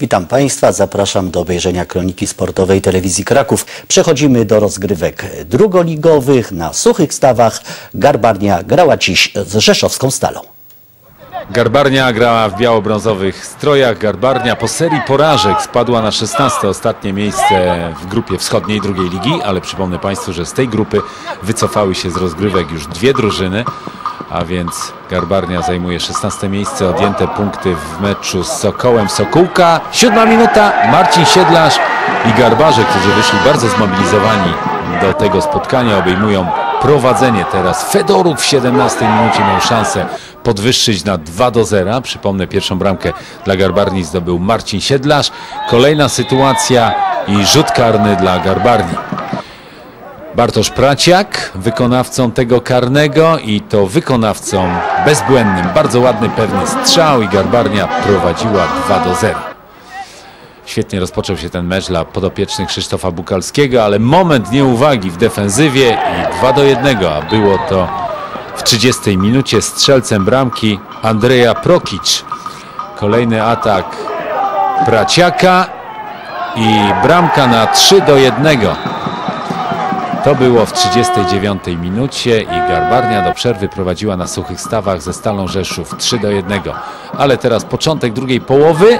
Witam Państwa, zapraszam do obejrzenia kroniki sportowej telewizji Kraków. Przechodzimy do rozgrywek drugoligowych na suchych stawach. Garbarnia grała dziś z Rzeszowską Stalą. Garbarnia grała w biało-brązowych strojach. Garbarnia po serii porażek spadła na 16 ostatnie miejsce w grupie wschodniej drugiej ligi, ale przypomnę Państwu, że z tej grupy wycofały się z rozgrywek już dwie drużyny, a więc Garbarnia zajmuje 16 miejsce, odjęte punkty w meczu z Sokołem Sokółka. Siódma minuta, Marcin Siedlarz i Garbarze, którzy wyszli bardzo zmobilizowani do tego spotkania, obejmują prowadzenie teraz. Fedorów w 17 minucie miał szansę podwyższyć na 2 do 0. Przypomnę, pierwszą bramkę dla Garbarni zdobył Marcin Siedlarz. Kolejna sytuacja i rzut karny dla Garbarni. Bartosz Praciak, wykonawcą tego karnego i to wykonawcą bezbłędnym. Bardzo ładny, pewny strzał i Garbarnia prowadziła 2 do 0. Świetnie rozpoczął się ten mecz dla podopiecznych Krzysztofa Bukalskiego, ale moment nieuwagi w defensywie i 2 do 1, a było to w 30 minucie strzelcem bramki Andrzeja Prokic. Kolejny atak Praciaka i bramka na 3 do 1. To było w 39 minucie i Garbarnia do przerwy prowadziła na suchych stawach ze Stalą Rzeszów 3 do 1. Ale teraz początek drugiej połowy.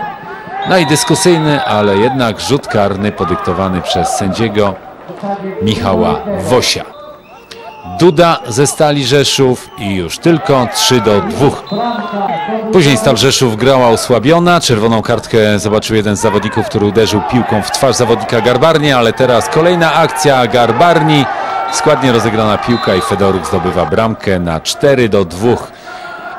No i dyskusyjny, ale jednak rzut karny podyktowany przez sędziego Michała Wosia. Duda ze Stali Rzeszów i już tylko 3 do 2. Później Stal Rzeszów grała osłabiona. Czerwoną kartkę zobaczył jeden z zawodników, który uderzył piłką w twarz zawodnika Garbarni, ale teraz kolejna akcja Garbarni. Składnie rozegrana piłka i Fedoruk zdobywa bramkę na 4 do 2.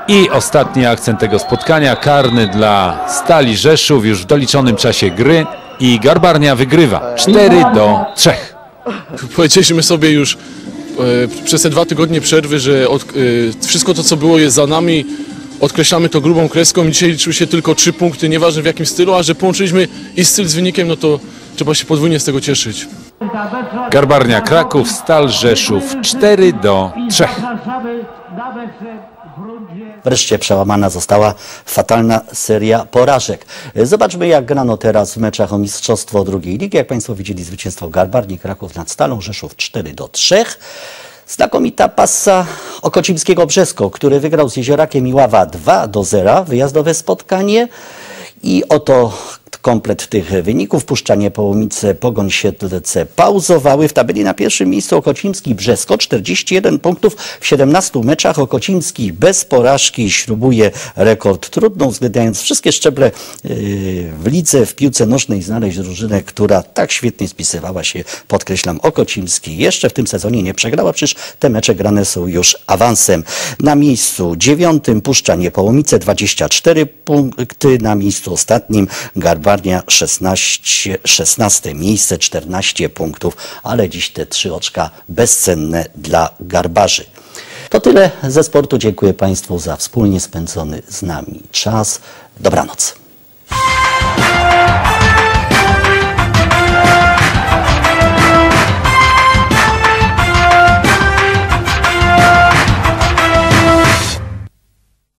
I ostatni akcent tego spotkania, karny dla Stali Rzeszów już w doliczonym czasie gry i Garbarnia wygrywa 4 do 3. Powiedzieliśmy sobie już przez te dwa tygodnie przerwy, że od, e, wszystko to, co było jest za nami. Odkreślamy to grubą kreską i dzisiaj liczyły się tylko trzy punkty, nieważne w jakim stylu, a że połączyliśmy i styl z wynikiem, no to trzeba się podwójnie z tego cieszyć. Garbarnia Kraków, Stal Rzeszów 4 do 3. Wreszcie przełamana została fatalna seria porażek. Zobaczmy jak grano teraz w meczach o Mistrzostwo drugiej ligi. Jak Państwo widzieli zwycięstwo Garbarni Kraków nad Stalą Rzeszów 4 do 3. Znakomita pasa Okocimskiego Brzesko, który wygrał z Jeziorakiem Iława 2 do 0. Wyjazdowe spotkanie. I oto komplet tych wyników. Puszczanie Połomice, Pogoń Siedlce pauzowały. W tabeli na pierwszym miejscu Okocimski Brzesko, 41 punktów w 17 meczach. Okocimski bez porażki śrubuje rekord. Trudno uwzględniając wszystkie szczeble yy, w lidze, w piłce nożnej znaleźć drużynę, która tak świetnie spisywała się, podkreślam, Okocimski. Jeszcze w tym sezonie nie przegrała, przecież te mecze grane są już awansem. Na miejscu dziewiątym Puszczanie Połomice, 24 punkty. Na miejscu ostatnim Garbarnia 16, 16 miejsce, 14 punktów, ale dziś te trzy oczka bezcenne dla garbarzy. To tyle ze sportu. Dziękuję Państwu za wspólnie spędzony z nami czas. Dobranoc.